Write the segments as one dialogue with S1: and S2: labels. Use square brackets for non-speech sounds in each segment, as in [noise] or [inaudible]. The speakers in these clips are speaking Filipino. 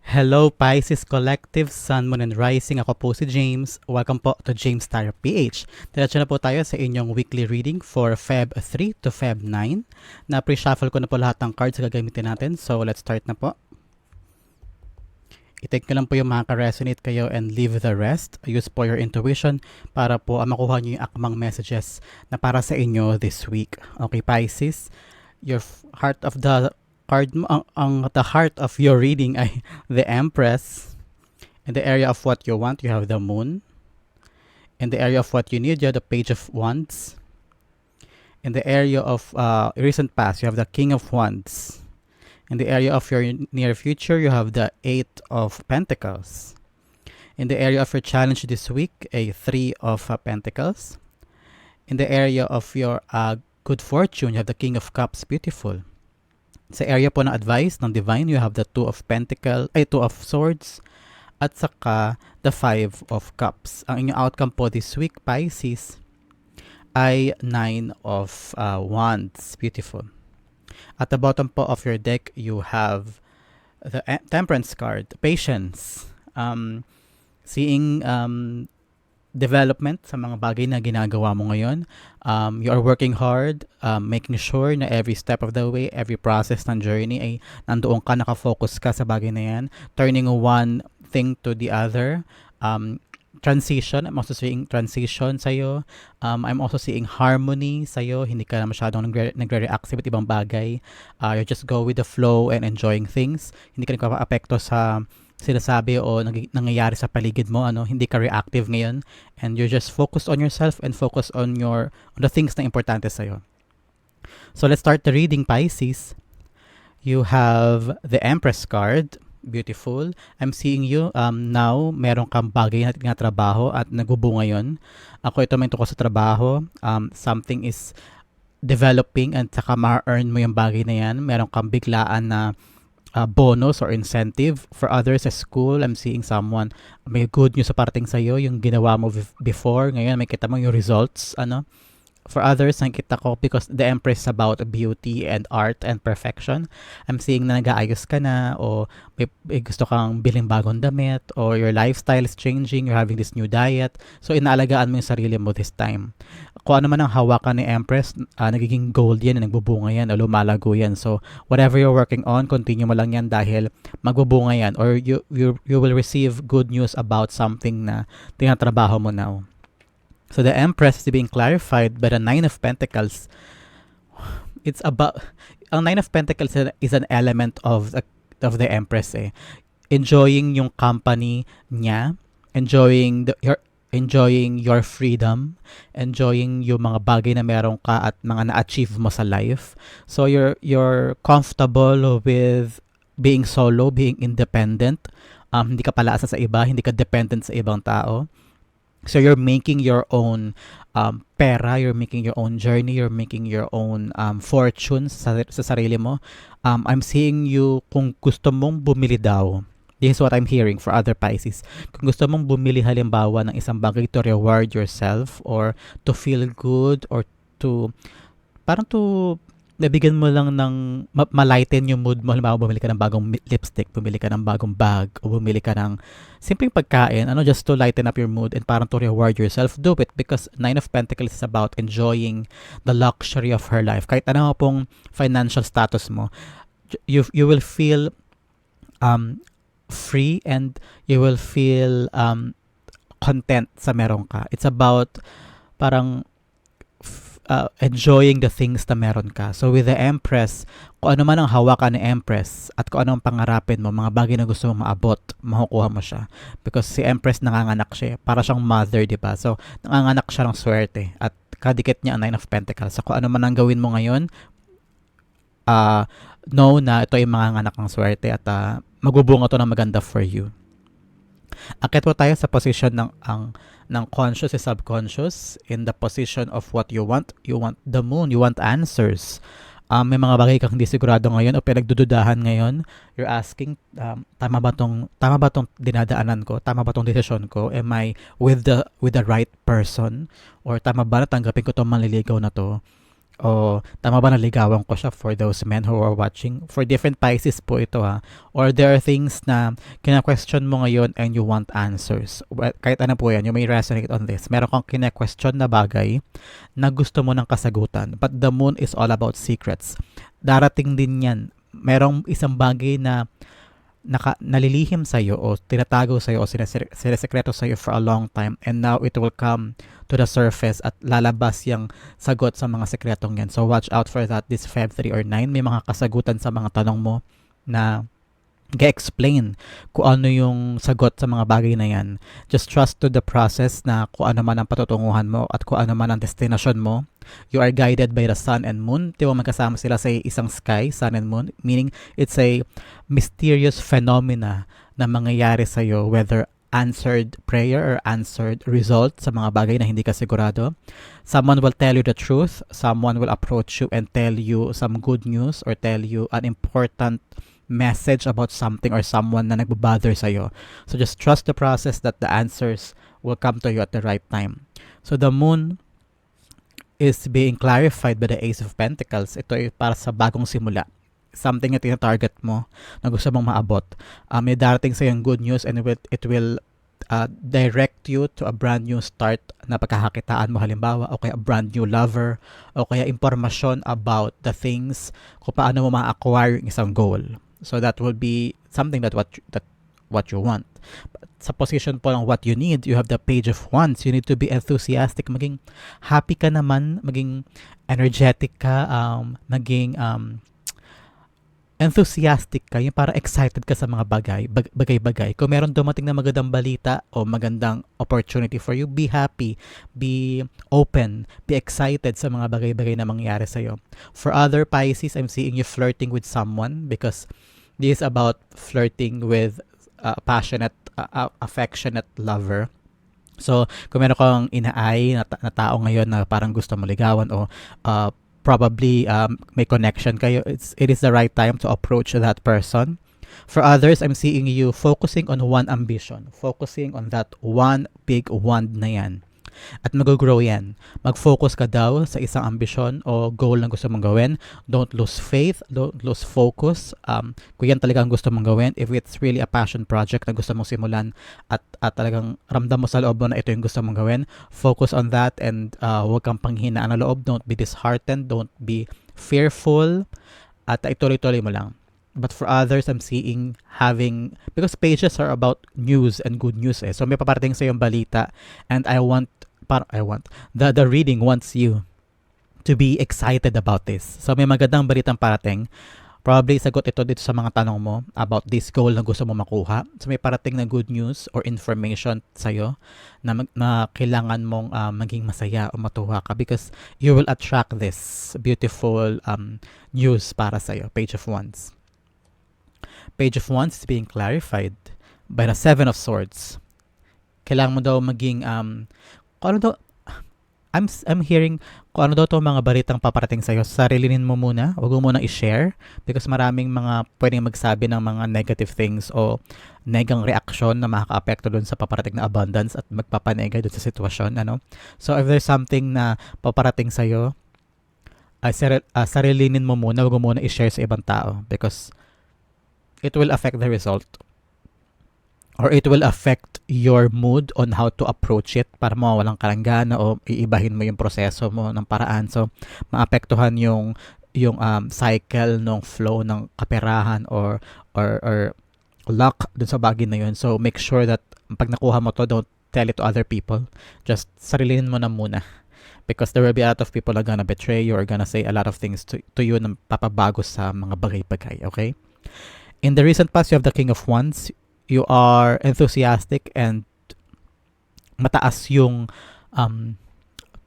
S1: Hello Pisces Collective, Sun, Moon, and Rising. Ako po si James. Welcome po to James Star PH. Diretso na po tayo sa inyong weekly reading for Feb 3 to Feb 9. Na pre-shuffle ko na po lahat ng cards na gagamitin natin. So let's start na po. I-take nyo lang po yung makaka-resonate kayo and leave the rest. Use po your intuition para po uh, makuha nyo yung akmang messages na para sa inyo this week. Okay, Pisces? Your heart of the card mo, ang, ang the heart of your reading ay [laughs] the Empress. In the area of what you want, you have the Moon. In the area of what you need, you have the Page of Wands. In the area of uh, recent past, you have the King of Wands. In the area of your near future, you have the Eight of Pentacles. In the area of your challenge this week, a Three of uh, Pentacles. In the area of your uh, good fortune, you have the King of Cups, beautiful. Sa area po ng advice ng divine, you have the Two of Pentacles, ay Two of Swords, at saka the Five of Cups. Ang inyong outcome po this week, Pisces, ay Nine of uh, Wands, beautiful. At the bottom po of your deck, you have the e- Temperance card, Patience. Um, seeing um, development sa mga bagay na ginagawa mo ngayon. Um, you are working hard, um, making sure na every step of the way, every process ng journey ay nandoon ka, nakafocus ka sa bagay na yan. Turning one thing to the other. Um, transition, I'm also seeing transition sa'yo. Um, I'm also seeing harmony sa'yo. Hindi ka na masyadong nagre- nagre-react sa ibang bagay. Uh, you just go with the flow and enjoying things. Hindi ka nagpapa-apekto sa sinasabi o nag- nangyayari sa paligid mo ano hindi ka reactive ngayon and you're just focused on yourself and focus on your on the things na importante sa iyo so let's start the reading Pisces. You have the Empress card. Beautiful. I'm seeing you um now. Meron kang bagay na, na trabaho at nagbubunga yon ako ito may tungkol sa trabaho. Um something is developing and saka ma-earn mo yung bagay na yan. Meron kang biglaan na uh, bonus or incentive for others sa school. I'm seeing someone may good news sa parating sa iyo yung ginawa mo bef- before. Ngayon may kita mo yung results ano. For others, nakita ko because the Empress is about beauty and art and perfection. I'm seeing na nag-aayos ka na o may, may gusto kang biling bagong damit or your lifestyle is changing, you're having this new diet. So inaalagaan mo yung sarili mo this time kung ano man ang hawakan ni Empress, uh, nagiging gold yan, nagbubunga yan, o lumalago yan. So, whatever you're working on, continue mo lang yan dahil magbubunga yan or you, you, you will receive good news about something na tinatrabaho mo now. So, the Empress is being clarified by the Nine of Pentacles. It's about, ang Nine of Pentacles is an element of the, of the Empress eh. Enjoying yung company niya, enjoying the, your, enjoying your freedom, enjoying yung mga bagay na meron ka at mga na-achieve mo sa life. So you're you're comfortable with being solo, being independent. Um, hindi ka palaasa sa iba, hindi ka dependent sa ibang tao. So you're making your own um, pera, you're making your own journey, you're making your own um, fortune sa, sa sarili mo. Um, I'm seeing you kung gusto mong bumili daw This is what I'm hearing for other Pisces. Kung gusto mong bumili halimbawa ng isang bagay to reward yourself or to feel good or to parang to nabigyan mo lang ng ma- malighten yung mood mo. Halimbawa, bumili ka ng bagong lipstick, bumili ka ng bagong bag, o bumili ka ng simpleng pagkain, ano, just to lighten up your mood and parang to reward yourself, do it because Nine of Pentacles is about enjoying the luxury of her life. Kahit ano pong financial status mo, you, you will feel um, free and you will feel um, content sa meron ka. It's about parang uh, enjoying the things na meron ka. So with the Empress, kung ano man ang hawakan ni Empress at kung ano ang pangarapin mo, mga bagay na gusto mong maabot, makukuha mo siya. Because si Empress nanganganak siya. Para siyang mother, di ba? So nanganganak siya ng swerte at kadikit niya ang Nine of Pentacles. So kung ano man ang gawin mo ngayon, uh, know na ito ay manganganak ng swerte at uh, magbubunga to ng maganda for you. Akit po tayo sa position ng ang ng conscious and subconscious in the position of what you want. You want the moon, you want answers. Um, may mga bagay kang hindi sigurado ngayon o pinagdududahan ngayon. You're asking, um, tama ba tong tama ba tong dinadaanan ko? Tama ba tong desisyon ko? Am I with the with the right person? Or tama ba na tanggapin ko tong manliligaw na to? O tama ba naligawan ko siya for those men who are watching? For different Pisces po ito ha. Or there are things na kina-question mo ngayon and you want answers. Well, kahit ano po yan, you may resonate on this. Meron kang kina-question na bagay na gusto mo ng kasagutan. But the moon is all about secrets. Darating din yan. Merong isang bagay na naka, nalilihim sa'yo o tinatago sa'yo o sinesek- sinesekreto sa'yo for a long time and now it will come to the surface at lalabas yung sagot sa mga sekretong yan. So watch out for that this Feb 3 or 9. May mga kasagutan sa mga tanong mo na ga-explain kung ano yung sagot sa mga bagay na yan. Just trust to the process na kung ano man ang patutunguhan mo at kung ano man ang destination mo. You are guided by the sun and moon. Di ba magkasama sila sa isang sky, sun and moon? Meaning, it's a mysterious phenomena na mangyayari sa'yo whether answered prayer or answered result sa mga bagay na hindi ka sigurado. Someone will tell you the truth. Someone will approach you and tell you some good news or tell you an important message about something or someone na nagbabother sa'yo. So just trust the process that the answers will come to you at the right time. So the moon is being clarified by the Ace of Pentacles. Ito ay para sa bagong simula. Something na tina-target mo na gusto mong maabot. Uh, may darating sa yung good news and it will, it will uh, direct you to a brand new start na pagkakakitaan mo halimbawa o kaya a brand new lover o kaya impormasyon about the things kung paano mo ma-acquire yung isang goal. So that will be something that what that what you want. But sa position po ng what you need, you have the page of wands. You need to be enthusiastic, maging happy ka naman, maging energetic ka, um, maging um, enthusiastic ka, yung para excited ka sa mga bagay, bag- bagay-bagay. Kung meron dumating na magandang balita o magandang opportunity for you, be happy, be open, be excited sa mga bagay-bagay na mangyayari sa'yo. For other Pisces, I'm seeing you flirting with someone because this is about flirting with a passionate, uh, affectionate lover. So, kung meron kang inaay na, na tao ngayon na parang gusto mo ligawan o uh, probably um, may connection kayo, it's, it is the right time to approach that person. For others, I'm seeing you focusing on one ambition, focusing on that one big wand na yan. At mag-grow yan. Mag-focus ka daw sa isang ambisyon o goal na gusto mong gawin. Don't lose faith, don't lose focus. Um, kung yan talaga ang gusto mong gawin, if it's really a passion project na gusto mong simulan at, at talagang ramdam mo sa loob mo na ito yung gusto mong gawin, focus on that and uh, huwag kang panghinaan ng loob. Don't be disheartened, don't be fearful at ituloy-tuloy mo lang. But for others, I'm seeing having, because pages are about news and good news eh. So may paparating sa yung balita and I want par I want the the reading wants you to be excited about this. So may magandang balitang parating. Probably sagot ito dito sa mga tanong mo about this goal na gusto mo makuha. So may parating na good news or information sa'yo na, mag, na kailangan mong uh, maging masaya o matuwa ka because you will attract this beautiful um, news para sa'yo. Page of Wands. Page of Wands is being clarified by the Seven of Swords. Kailangan mo daw maging um, kung ano daw, I'm, I'm hearing kung ano daw to mga baritang paparating sa'yo, sarilinin mo muna, huwag mo muna i-share because maraming mga pwedeng magsabi ng mga negative things o negang reaksyon na makaka-apekto dun sa paparating na abundance at magpapanegay dun sa sitwasyon. Ano? So if there's something na paparating sa'yo, uh, saril, uh, sarilinin mo muna, huwag mo muna i-share sa ibang tao because it will affect the result or it will affect your mood on how to approach it para mawawalan ka ng gana o iibahin mo yung proseso mo ng paraan. So, maapektuhan yung yung um, cycle ng flow ng kaperahan or or or luck dun sa bagay na yun. So, make sure that pag nakuha mo to, don't tell it to other people. Just sarilinin mo na muna. Because there will be a lot of people are gonna betray you or gonna say a lot of things to, to you na papabago sa mga bagay-bagay. Okay? In the recent past, you have the King of Wands you are enthusiastic and mataas yung um,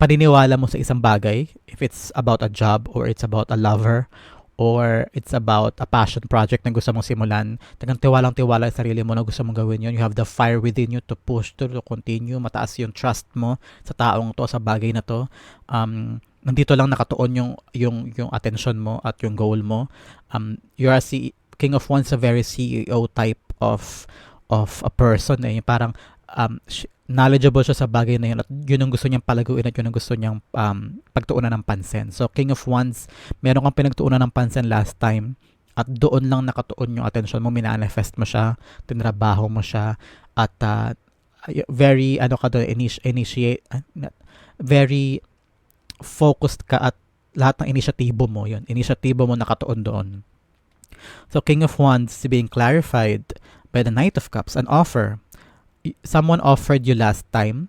S1: paniniwala mo sa isang bagay, if it's about a job or it's about a lover or it's about a passion project na gusto mong simulan, tagang tiwalang tiwala sa sarili mo na gusto mong gawin yun. You have the fire within you to push to, to continue. Mataas yung trust mo sa taong to, sa bagay na to. Um, nandito lang nakatuon yung, yung, yung attention mo at yung goal mo. Um, you're a C- King of Wands a very CEO type of of a person eh. Parang um, knowledgeable siya sa bagay na yun at yun ang gusto niyang palaguin at yun ang gusto niyang um, pagtuunan ng pansin. So, King of Wands, meron kang pinagtuunan ng pansin last time at doon lang nakatuon yung attention mo, minanifest mo siya, tinrabaho mo siya, at uh, very, ano ka doon, initi- initiate, uh, very focused ka at lahat ng inisyatibo mo, yun, inisyatibo mo nakatuon doon. So, King of Wands being clarified by the Knight of Cups, an offer. Someone offered you last time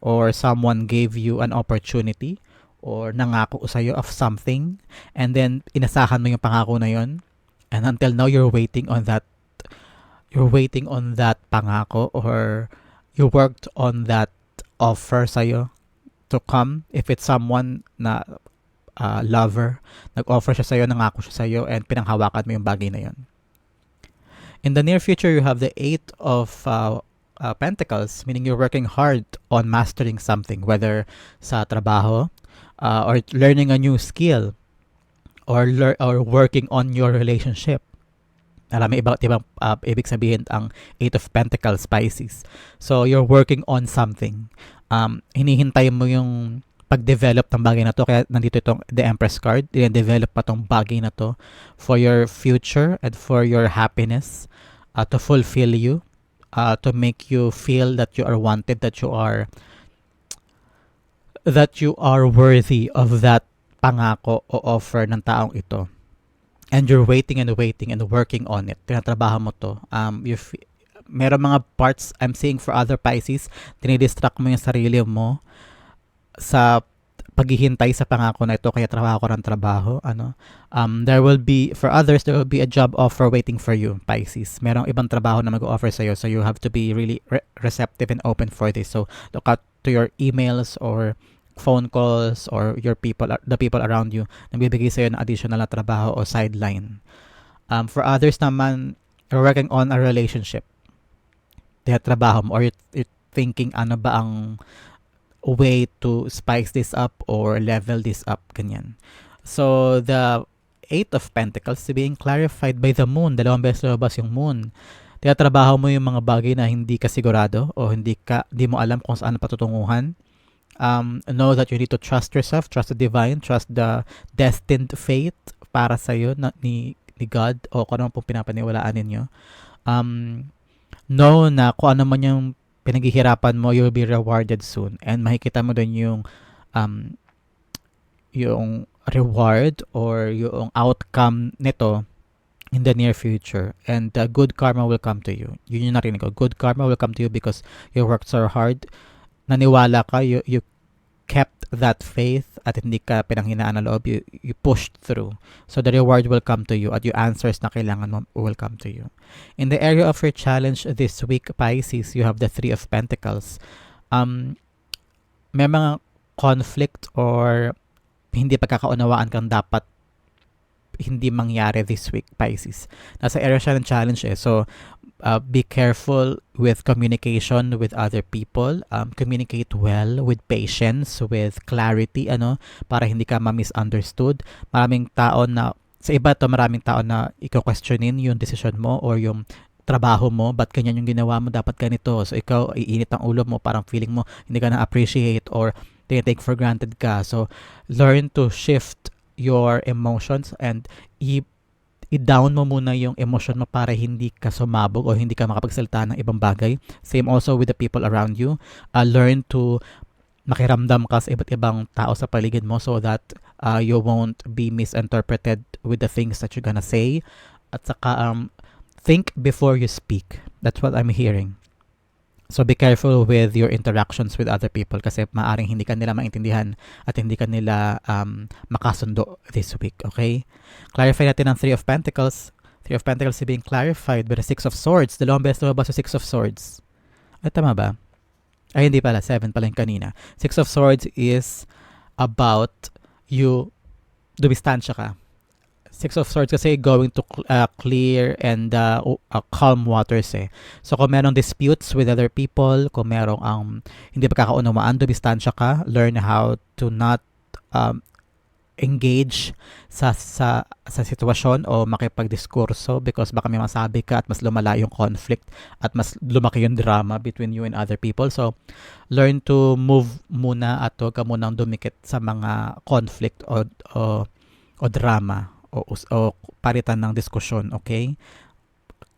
S1: or someone gave you an opportunity or nangako sa iyo of something and then inasahan mo yung pangako na yon and until now you're waiting on that you're waiting on that pangako or you worked on that offer sa iyo to come. If it's someone na uh, lover nag-offer siya sa iyo nangako siya sa iyo and pinanghawakan mo yung bagay na yon in the near future you have the eight of uh, uh, pentacles, meaning you're working hard on mastering something, whether sa trabaho uh, or learning a new skill or lear- or working on your relationship. Alam mo, iba't ibang uh, ibig sabihin ang Eight of Pentacles, Pisces. So, you're working on something. Um, hinihintay mo yung pag-develop ng bagay na to. Kaya nandito itong The Empress card. I-develop pa tong bagay na to for your future and for your happiness uh, to fulfill you uh, to make you feel that you are wanted, that you are that you are worthy of that pangako o offer ng taong ito. And you're waiting and waiting and working on it. Tinatrabaho mo to. Um, you meron mga parts I'm seeing for other Pisces, dinidistract mo yung sarili mo sa paghihintay sa pangako na ito kaya trabaho ko ng trabaho ano um there will be for others there will be a job offer waiting for you Pisces. Merong ibang trabaho na mag-offer sa iyo so you have to be really re- receptive and open for this. So look out to your emails or phone calls or your people the people around you na bibigay sa iyo ng additional na trabaho o sideline. Um for others naman you're working on a relationship. Kaya trabaho mo or you're, you're thinking ano ba ang way to spice this up or level this up, ganyan. So, the Eight of Pentacles being clarified by the moon. Dalawang beses lumabas yung moon. Tinatrabaho mo yung mga bagay na hindi ka sigurado o hindi ka hindi mo alam kung saan patutunguhan. Um, know that you need to trust yourself, trust the divine, trust the destined fate para sa iyo na, ni, ni God o kung ano pong pinapaniwalaan ninyo. Um, know na kung ano man yung pinaghihirapan mo, you'll be rewarded soon. And makikita mo din yung um, yung reward or yung outcome nito in the near future. And uh, good karma will come to you. Yun yung narinig ko. Good karma will come to you because you worked so hard. Naniwala ka, you, you kept that faith at hindi ka pinanghinaan na loob, you, you pushed through. So the reward will come to you at yung answers na kailangan mo will come to you. In the area of your challenge this week, Pisces, you have the Three of Pentacles. Um, may mga conflict or hindi pagkakaunawaan kang dapat hindi mangyari this week, Pisces. Nasa area siya ng challenge eh. So, uh, be careful with communication with other people. Um, communicate well with patience, with clarity, ano, para hindi ka ma-misunderstood. Maraming tao na, sa iba to maraming tao na i-questionin yung decision mo or yung trabaho mo, ba't ganyan yung ginawa mo, dapat ganito. So, ikaw, iinit ang ulo mo, parang feeling mo, hindi ka na-appreciate or take for granted ka. So, learn to shift your emotions and i- i-down mo muna yung emotion mo para hindi ka sumabog o hindi ka makapagsalita ng ibang bagay. Same also with the people around you. Uh, learn to makiramdam ka sa iba't ibang tao sa paligid mo so that uh, you won't be misinterpreted with the things that you're gonna say. At saka, um, think before you speak. That's what I'm hearing. So be careful with your interactions with other people kasi maaring hindi ka nila maintindihan at hindi ka nila um, makasundo this week, okay? Clarify natin ang Three of Pentacles. Three of Pentacles is being clarified by the Six of Swords. Dalawang beses lumabas sa Six of Swords. Ay, tama ba? Ay, hindi pala. Seven pala yung kanina. Six of Swords is about you dumistansya ka Six of Swords kasi going to uh, clear and uh, uh, calm waters eh. So kung merong disputes with other people, kung merong um, hindi pagkakaunawaan, dumistansya ka, learn how to not um, engage sa sa sa sitwasyon o makipagdiskurso because baka may masabi ka at mas lumala yung conflict at mas lumaki yung drama between you and other people. So, learn to move muna at huwag ka munang dumikit sa mga conflict o, o, o drama o, o paritan ng diskusyon, okay?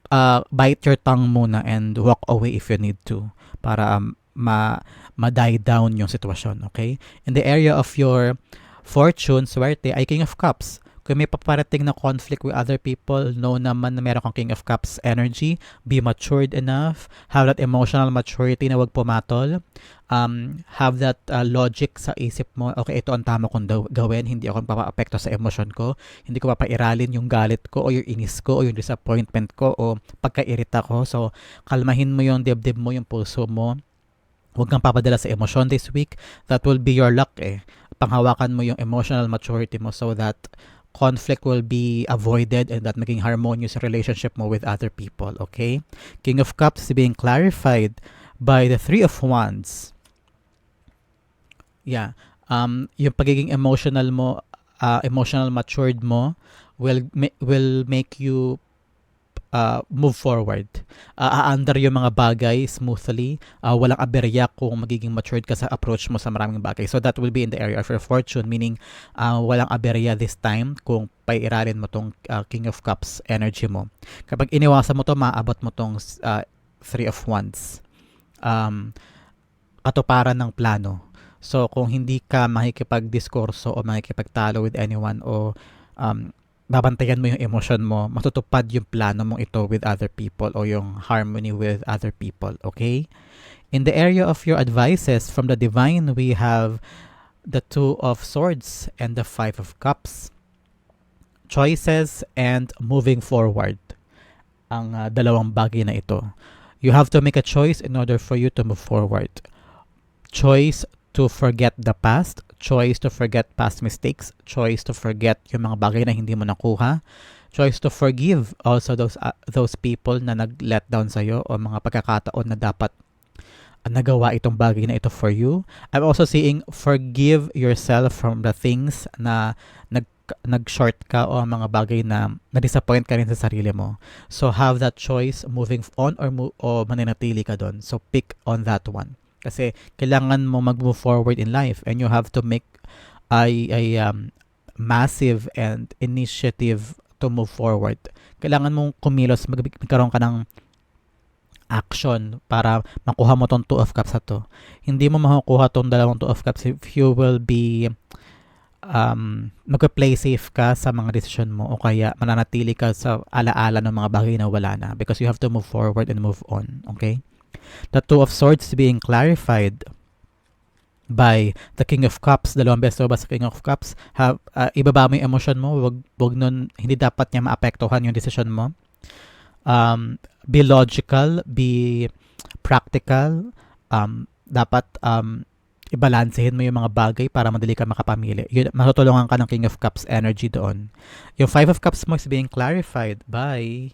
S1: Uh, bite your tongue muna and walk away if you need to para um, ma ma-die down yung sitwasyon, okay? In the area of your fortune, swerte, ay King of Cups. Kung may paparating na conflict with other people, know naman na meron kang King of Cups energy, be matured enough, have that emotional maturity na wag pumatol, um, have that uh, logic sa isip mo, okay, ito ang tama kong gawin, hindi ako papaapekto sa emosyon ko, hindi ko papairalin yung galit ko o yung inis ko o yung disappointment ko o pagkairita ko. So, kalmahin mo yung dibdib mo, yung puso mo, Huwag kang papadala sa emosyon this week. That will be your luck eh. Panghawakan mo yung emotional maturity mo so that conflict will be avoided and that maging harmonious relationship mo with other people, okay? King of Cups is being clarified by the Three of Wands. Yeah. Um, yung pagiging emotional mo, uh, emotional matured mo will will make you uh, move forward. Uh, aandar yung mga bagay smoothly. Uh, walang aberya kung magiging matured ka sa approach mo sa maraming bagay. So that will be in the area of your fortune, meaning uh, walang aberya this time kung pairalin mo tong uh, King of Cups energy mo. Kapag iniwasan mo to, maabot mo tong uh, Three of Wands. Um, katuparan ng plano. So kung hindi ka makikipag-diskurso o makikipagtalo with anyone o um, babantayan mo yung emotion mo, matutupad yung plano mong ito with other people o yung harmony with other people, okay? In the area of your advices from the divine, we have the Two of Swords and the Five of Cups. Choices and moving forward. Ang uh, dalawang bagay na ito. You have to make a choice in order for you to move forward. Choice to forget the past, choice to forget past mistakes, choice to forget yung mga bagay na hindi mo nakuha, choice to forgive also those uh, those people na nag-let down sa iyo o mga pagkakataon na dapat uh, nagawa itong bagay na ito for you. I'm also seeing forgive yourself from the things na nag nag-short ka o mga bagay na na-disappoint ka rin sa sarili mo. So have that choice moving on or mo- o mananatili ka doon. So pick on that one. Kasi kailangan mo mag-move forward in life and you have to make a, a um, massive and initiative to move forward. Kailangan mong kumilos, mag- magkaroon ka ng action para makuha mo tong two of cups na to. Hindi mo makukuha tong dalawang two of cups if you will be um, magpa-play safe ka sa mga decision mo o kaya mananatili ka sa alaala ng mga bagay na wala na because you have to move forward and move on. Okay? The Two of Swords being clarified by the King of Cups, dalawang beses ba sa King of Cups, have, uh, ibaba mo yung emotion mo, wag, wag nun, hindi dapat niya maapektuhan yung decision mo. Um, be logical, be practical, um, dapat um, ibalansehin mo yung mga bagay para madali ka makapamili. Yun, matutulungan ka ng King of Cups energy doon. Yung Five of Cups mo is being clarified by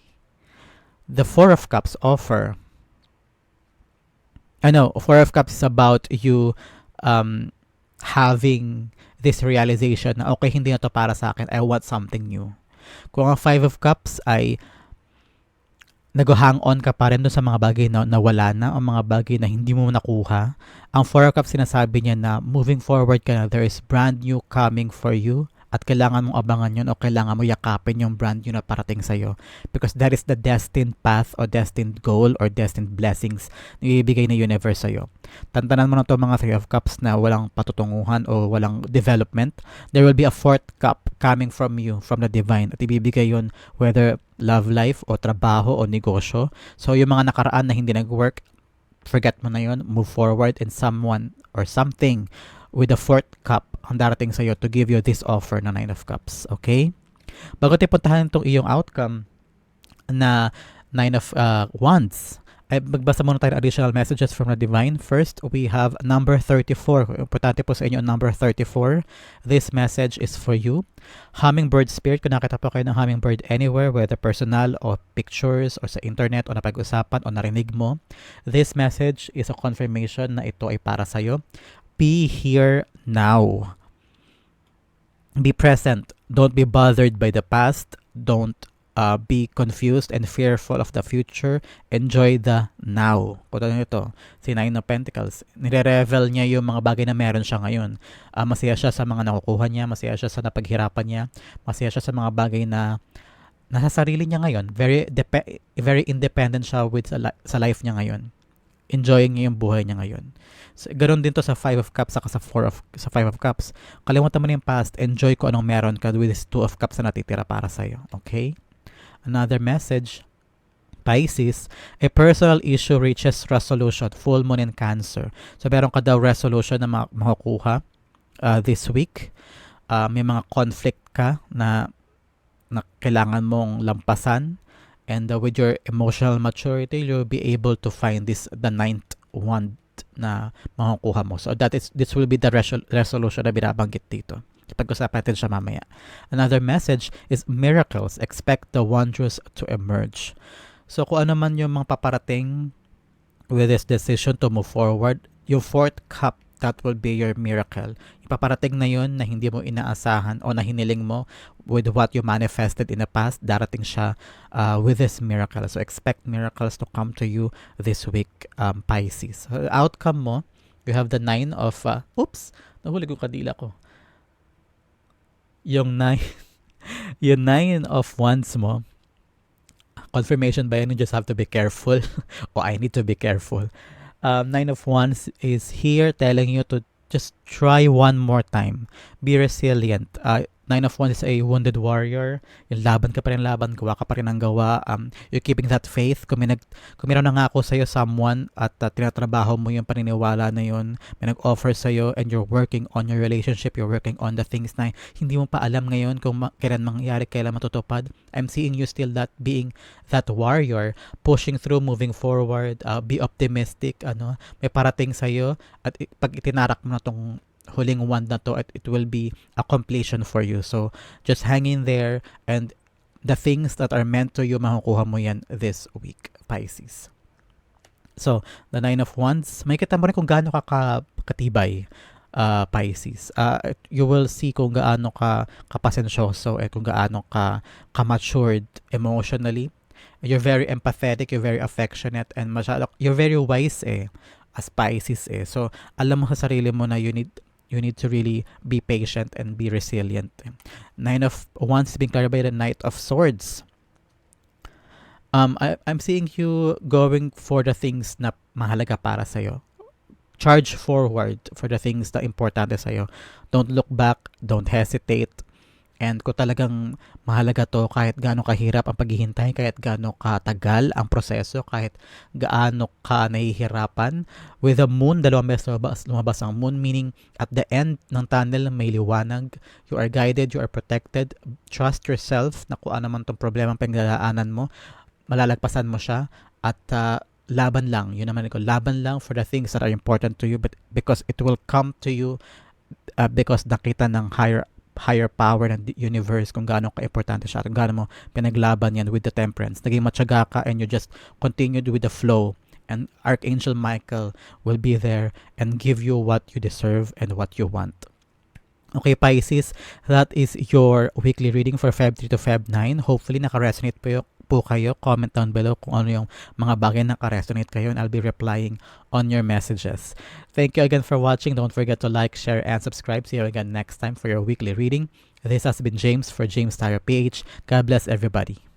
S1: the Four of Cups offer I know Four of Cups is about you um, having this realization na okay, hindi na to para sa akin. I want something new. Kung ang Five of Cups ay nag-hang on ka pa rin doon sa mga bagay na nawala na o mga bagay na hindi mo nakuha. Ang Four of Cups sinasabi niya na moving forward ka na, there is brand new coming for you at kailangan mong abangan yun o kailangan mo yakapin yung brand new na parating sa'yo. Because that is the destined path or destined goal or destined blessings na ibibigay ng universe sa'yo. Tantanan mo na to mga Three of Cups na walang patutunguhan o walang development. There will be a fourth cup coming from you, from the divine. At ibibigay yun whether love life o trabaho o negosyo. So yung mga nakaraan na hindi nag-work, forget mo na yun, move forward and someone or something with the fourth cup ang darating sa iyo to give you this offer na Nine of Cups. Okay? Bago tayo puntahan itong iyong outcome na Nine of uh, Wands, ay magbasa muna tayo ng additional messages from the divine. First, we have number 34. Importante po sa inyo number 34. This message is for you. Hummingbird spirit, kung nakita po kayo ng hummingbird anywhere, whether personal or pictures or sa internet o napag-usapan o narinig mo, this message is a confirmation na ito ay para sa iyo be here now. be present. Don't be bothered by the past. Don't uh, be confused and fearful of the future. Enjoy the now. Kung ano ito, si Nine of Pentacles, nire-revel niya yung mga bagay na meron siya ngayon. Uh, masaya siya sa mga nakukuha niya, masaya siya sa napaghirapan niya, masaya siya sa mga bagay na nasa sarili niya ngayon. Very very independent siya with sa, li- sa life niya ngayon. Enjoying niya yung buhay niya ngayon. So, ganun din to sa Five of Cups saka sa Four of sa Five of Cups. Kalimutan mo na yung past. Enjoy ko anong meron ka with this Two of Cups na natitira para sa'yo. Okay? Another message. Pisces, a personal issue reaches resolution, full moon in Cancer. So, meron ka daw resolution na ma- makukuha uh, this week. Uh, may mga conflict ka na na kailangan mong lampasan and uh, with your emotional maturity you'll be able to find this the ninth wand na makukuha mo. So that is this will be the resol- resolution na binabanggit dito. Pag-usapan natin siya mamaya. Another message is miracles. Expect the wondrous to emerge. So kung ano man yung mga paparating with this decision to move forward yung fourth cup that will be your miracle. Ipaparating na yun na hindi mo inaasahan o na hiniling mo with what you manifested in the past, darating siya uh, with this miracle. So expect miracles to come to you this week, um, Pisces. So, outcome mo, you have the nine of, uh, oops, nahuli ko kadila ko. Yung nine, [laughs] yung nine of wands mo, confirmation ba yun? You just have to be careful. [laughs] o I need to be careful um, Nine of Wands is here telling you to just try one more time. Be resilient. Uh, Nine of Wands is a wounded warrior. Yung laban ka pa rin laban, gawa ka pa rin ang gawa. Um, you're keeping that faith. Kung may, nag, kung mayroon nangako sa'yo someone at uh, tinatrabaho mo yung paniniwala na yun, may nag-offer sa'yo and you're working on your relationship, you're working on the things na hindi mo pa alam ngayon kung ma- kailan mangyari, kailan matutupad. I'm seeing you still that being that warrior, pushing through, moving forward, uh, be optimistic, ano, may parating sa'yo at pag itinarak mo na tong huling wand na to, it, it will be a completion for you. So, just hang in there and the things that are meant to you, makukuha mo yan this week, Pisces. So, the Nine of Wands, may kita mo rin kung gaano ka katibay, uh, Pisces. Uh, you will see kung gaano ka kapasensyoso at kung gaano ka ka-matured emotionally. You're very empathetic, you're very affectionate, and masyado, you're very wise eh, as Pisces eh. So, alam mo sa sarili mo na you need you need to really be patient and be resilient. Nine of Wands being clarified by the Knight of Swords. Um, I, I'm seeing you going for the things na mahalaga para sa'yo. Charge forward for the things na importante sa'yo. Don't look back. Don't hesitate. And kung talagang mahalaga to, kahit gaano kahirap ang paghihintay, kahit gaano katagal ang proseso, kahit gaano ka nahihirapan, with the moon, dalawang beses lumabas, lumabas ang moon, meaning at the end ng tunnel may liwanag, you are guided, you are protected, trust yourself na kung ano man tong problema ang pinagdadaanan mo, malalagpasan mo siya, at uh, laban lang, yun naman ko, laban lang for the things that are important to you, but because it will come to you uh, because nakita ng higher higher power ng universe kung gaano ka-importante siya kung gaano mo pinaglaban yan with the temperance. Naging matyaga ka and you just continued with the flow and Archangel Michael will be there and give you what you deserve and what you want. Okay, Pisces, that is your weekly reading for Feb 3 to Feb 9. Hopefully, naka-resonate po, yung, po kayo. Comment down below kung ano yung mga bagay na naka-resonate kayo and I'll be replying on your messages. Thank you again for watching. Don't forget to like, share, and subscribe. See you again next time for your weekly reading. This has been James for James Tyre PH. God bless everybody.